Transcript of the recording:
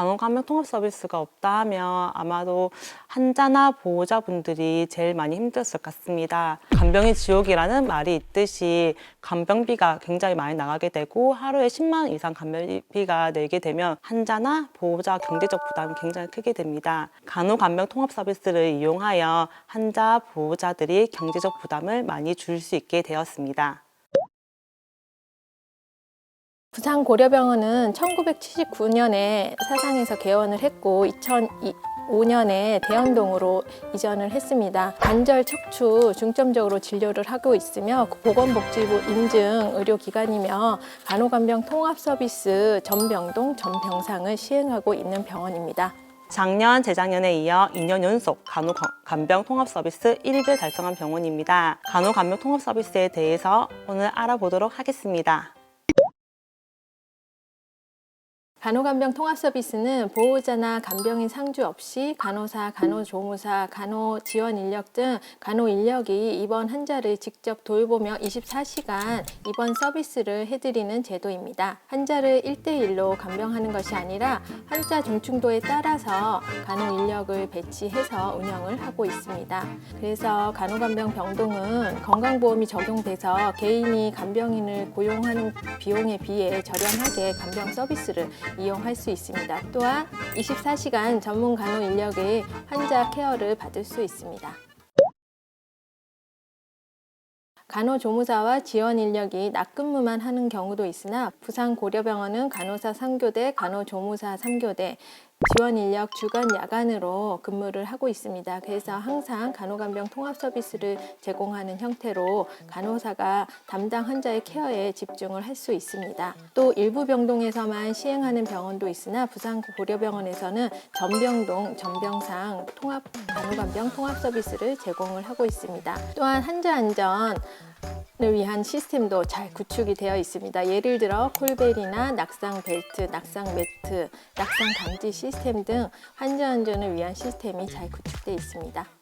간호감염 통합 서비스가 없다 하면 아마도 환자나 보호자분들이 제일 많이 힘들었을 것 같습니다. 간병이 지옥이라는 말이 있듯이 간병비가 굉장히 많이 나가게 되고 하루에 10만 원 이상 간병비가 내게 되면 환자나 보호자 경제적 부담이 굉장히 크게 됩니다. 간호간병 통합 서비스를 이용하여 환자, 보호자들이 경제적 부담을 많이 줄 수 있게 되었습니다. 부산 고려병원은 1979년에 사상에서 개원을 했고 2005년에 대연동으로 이전을 했습니다. 관절 척추 중점적으로 진료를 하고 있으며 보건복지부 인증 의료기관이며 간호간병 통합 서비스 전병동 전병상을 시행하고 있는 병원입니다. 작년, 재작년에 이어 2년 연속 간호간병 통합 서비스 1위를 달성한 병원입니다. 간호간병 통합 서비스에 대해서 오늘 알아보도록 하겠습니다. 간호간병 통합 서비스는 보호자나 간병인 상주 없이 간호사, 간호조무사, 간호 지원 인력 등 간호 인력이 입원 환자를 직접 돌보며 24시간 입원 서비스를 해드리는 제도입니다. 환자를 1대1로 간병하는 것이 아니라 환자 중증도에 따라서 간호 인력을 배치해서 운영을 하고 있습니다. 그래서 간호간병 병동은 건강보험이 적용돼서 개인이 간병인을 고용하는 비용에 비해 저렴하게 간병 서비스를 이용할 수 있습니다. 또한 24시간 전문 간호 인력의 환자 케어를 받을 수 있습니다. 간호조무사와 지원 인력이 낮 근무만 하는 경우도 있으나 부산 고려병원은 간호사 3교대, 간호조무사 3교대, 지원 인력 주간 야간으로 근무를 하고 있습니다. 그래서 항상 간호간병 통합 서비스를 제공하는 형태로 간호사가 담당 환자의 케어에 집중을 할 수 있습니다. 또 일부 병동에서만 시행하는 병원도 있으나 부산 고려병원에서는 전병동, 전병상 통합 간호간병 통합 서비스를 제공을 하고 있습니다. 또한 환자 안전 을 위한 시스템도 잘 구축이 되어 있습니다. 예를 들어 콜벨이나 낙상 벨트, 낙상 매트, 낙상 감지 시스템 등 환자 안전을 위한 시스템이 잘 구축되어 있습니다.